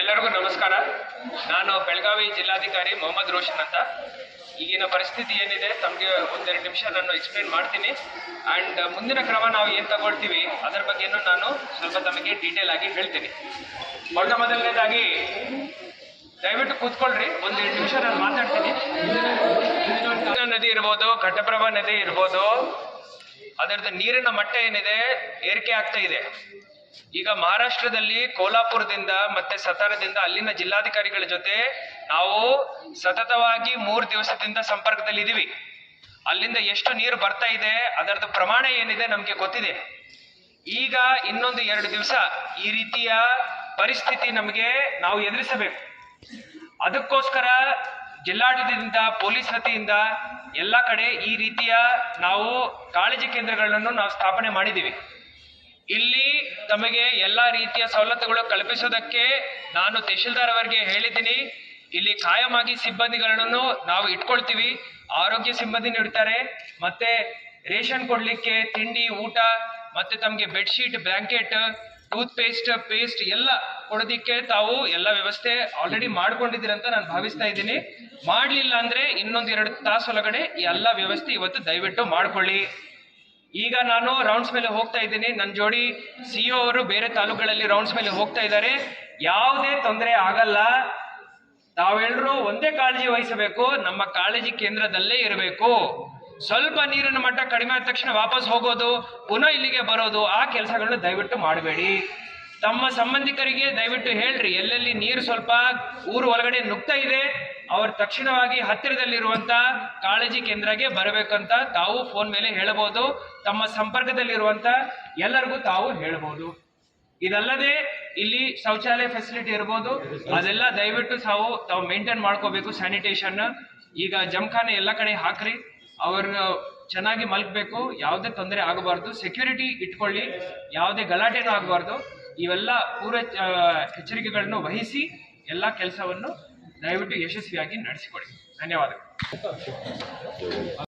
ಎಲ್ಲರಿಗೂ ನಮಸ್ಕಾರ. ನಾನು ಬೆಳಗಾವಿ ಜಿಲ್ಲಾಧಿಕಾರಿ ಮೊಹಮ್ಮದ್ ರೋಷನ್ ಅಂತ. ಈಗಿನ ಪರಿಸ್ಥಿತಿ ಏನಿದೆ ತಮಗೆ ಒಂದೆರಡು ನಿಮಿಷ ನಾನು ಎಕ್ಸ್ಪ್ಲೇನ್ ಮಾಡ್ತೀನಿ. ಆ್ಯಂಡ್ ಮುಂದಿನ ಕ್ರಮ ನಾವು ಏನು ತಗೊಳ್ತೀವಿ, ಅದರ ಬಗ್ಗೆನೂ ನಾನು ಸ್ವಲ್ಪ ತಮಗೆ ಡೀಟೇಲ್ ಆಗಿ ಹೇಳ್ತೀನಿ. ಮೊಟ್ಟ ಮೊದಲನೇದಾಗಿ, ದಯವಿಟ್ಟು ಕೂತ್ಕೊಳ್ರಿ. ಒಂದೆರಡು ನಿಮಿಷ ನಾನು ಮಾತಾಡ್ತೀನಿ. ನದಿ ಇರ್ಬೋದು, ಘಟಪ್ರಭಾ ನದಿ ಇರ್ಬೋದು, ಅದರದ್ದು ನೀರಿನ ಮಟ್ಟ ಏನಿದೆ, ಏರಿಕೆ ಆಗ್ತಾ ಇದೆ. ಈಗ ಮಹಾರಾಷ್ಟ್ರದಲ್ಲಿ ಕೋಲ್ಹಾಪುರದಿಂದ ಮತ್ತೆ ಸತಾರದಿಂದ ಅಲ್ಲಿನ ಜಿಲ್ಲಾಧಿಕಾರಿಗಳ ಜೊತೆ ನಾವು ಸತತವಾಗಿ ಮೂರು ದಿವಸದಿಂದ ಸಂಪರ್ಕದಲ್ಲಿ ಇದೀವಿ ಅಲ್ಲಿಂದ ಎಷ್ಟು ನೀರು ಬರ್ತಾ ಇದೆ, ಅದರದ್ದು ಪ್ರಮಾಣ ಏನಿದೆ ನಮಗೆ ಗೊತ್ತಿದೆ. ಈಗ ಇನ್ನೊಂದು ಎರಡು ದಿವಸ ಈ ರೀತಿಯ ಪರಿಸ್ಥಿತಿ ನಮಗೆ ನಾವು ಎದುರಿಸಬೇಕು. ಅದಕ್ಕೋಸ್ಕರ ಜಿಲ್ಲಾಡಳಿತದಿಂದ, ಪೊಲೀಸ್ ವತಿಯಿಂದ ಎಲ್ಲ ಕಡೆ ಈ ರೀತಿಯ ನಾವು ಕಾಳಜಿ ಕೇಂದ್ರಗಳನ್ನು ನಾವು ಸ್ಥಾಪನೆ ಮಾಡಿದ್ದೀವಿ. ಇಲ್ಲಿ ತಮಗೆ ಎಲ್ಲ ರೀತಿಯ ಸವಲತ್ತುಗಳು ಕಲ್ಪಿಸೋದಕ್ಕೆ ನಾನು ತಹಶೀಲ್ದಾರ್ ಅವರಿಗೆ ಹೇಳಿದ್ದೀನಿ. ಇಲ್ಲಿ ಕಾಯಮಾಗಿ ಸಿಬ್ಬಂದಿಗಳನ್ನು ನಾವು ಇಟ್ಕೊಳ್ತೀವಿ. ಆರೋಗ್ಯ ಸಿಬ್ಬಂದಿ ನೀಡ್ತಾರೆ. ಮತ್ತೆ ರೇಷನ್ ಕೊಡ್ಲಿಕ್ಕೆ ತಿಂಡಿ, ಊಟ, ಮತ್ತೆ ತಮಗೆ bedsheet, blanket tooth paste paste ಎಲ್ಲ ಕೊಡೋದಿಕ್ಕೆ ತಾವು ಎಲ್ಲ ವ್ಯವಸ್ಥೆ ಆಲ್ರೆಡಿ ಮಾಡ್ಕೊಂಡಿದ್ದೀರ ಅಂತ ನಾನು ಭಾವಿಸ್ತಾ ಇದ್ದೀನಿ. ಮಾಡಲಿಲ್ಲ ಅಂದ್ರೆ ಇನ್ನೊಂದು ಎರಡು ತಾಸು ಒಳಗಡೆ ಎಲ್ಲ ವ್ಯವಸ್ಥೆ ಇವತ್ತು ದಯವಿಟ್ಟು ಮಾಡ್ಕೊಳ್ಳಿ. ಈಗ ನಾನು ರೌಂಡ್ಸ್ ಮೇಲೆ ಹೋಗ್ತಾ ಇದ್ದೀನಿ. ನನ್ನ ಜೋಡಿ ಸಿ ಅವರು ಬೇರೆ ತಾಲೂಕುಗಳಲ್ಲಿ ರೌಂಡ್ಸ್ ಮೇಲೆ ಹೋಗ್ತಾ ಇದ್ದಾರೆ. ಯಾವುದೇ ತೊಂದರೆ ಆಗಲ್ಲ. ತಾವೆಲ್ಲರೂ ಒಂದೇ ಕಾಳಜಿ ವಹಿಸಬೇಕು. ನಮ್ಮ ಕಾಳಜಿ ಕೇಂದ್ರದಲ್ಲೇ ಇರಬೇಕು. ಸ್ವಲ್ಪ ನೀರಿನ ಮಟ್ಟ ಕಡಿಮೆ ಆದ ತಕ್ಷಣ ವಾಪಸ್ ಹೋಗೋದು, ಪುನಃ ಇಲ್ಲಿಗೆ ಬರೋದು, ಆ ಕೆಲಸಗಳನ್ನ ದಯವಿಟ್ಟು ಮಾಡಬೇಡಿ. ತಮ್ಮ ಸಂಬಂಧಿಕರಿಗೆ ದಯವಿಟ್ಟು ಹೇಳ್ರಿ, ಎಲ್ಲೆಲ್ಲಿ ನೀರು ಸ್ವಲ್ಪ ಊರು ಒಳಗಡೆ ನುಗ್ತಾ ಇದೆ ಅವ್ರು ತಕ್ಷಣವಾಗಿ ಹತ್ತಿರದಲ್ಲಿರುವಂತ ಕಾಳಜಿ ಕೇಂದ್ರಕ್ಕೆ ಬರಬೇಕಂತ ತಾವು ಫೋನ್ ಮೇಲೆ ಹೇಳಬಹುದು. ತಮ್ಮ ಸಂಪರ್ಕದಲ್ಲಿರುವಂತ ಎಲ್ಲರಿಗೂ ತಾವು ಹೇಳಬಹುದು. ಇದಲ್ಲದೆ ಇಲ್ಲಿ ಶೌಚಾಲಯ ಫೆಸಿಲಿಟಿ ಇರ್ಬೋದು. ಅದೆಲ್ಲ ದಯವಿಟ್ಟು ತಾವು ತಾವು ಮೇಂಟೈನ್ ಮಾಡ್ಕೋಬೇಕು ಸ್ಯಾನಿಟೇಷನ್ ಈಗ ಜಮ್ಖಾನೆ ಎಲ್ಲ ಕಡೆ ಹಾಕ್ರಿ. ಅವ್ರ ಚೆನ್ನಾಗಿ ಮಲ್ಕಬೇಕು ಯಾವುದೇ ತೊಂದರೆ ಆಗಬಾರ್ದು. ಸೆಕ್ಯೂರಿಟಿ ಇಟ್ಕೊಳ್ಳಿ. ಯಾವುದೇ ಗಲಾಟೆನೂ ಆಗಬಾರ್ದು. ಇವೆಲ್ಲ ಪೂರ ಎಚ್ಚರಿಕೆಗಳನ್ನು ವಹಿಸಿ ಎಲ್ಲ ಕೆಲಸವನ್ನು ದಯವಿಟ್ಟು ಯಶಸ್ವಿಯಾಗಿ ನಡೆಸಿಕೊಡಿ. ಧನ್ಯವಾದಗಳು.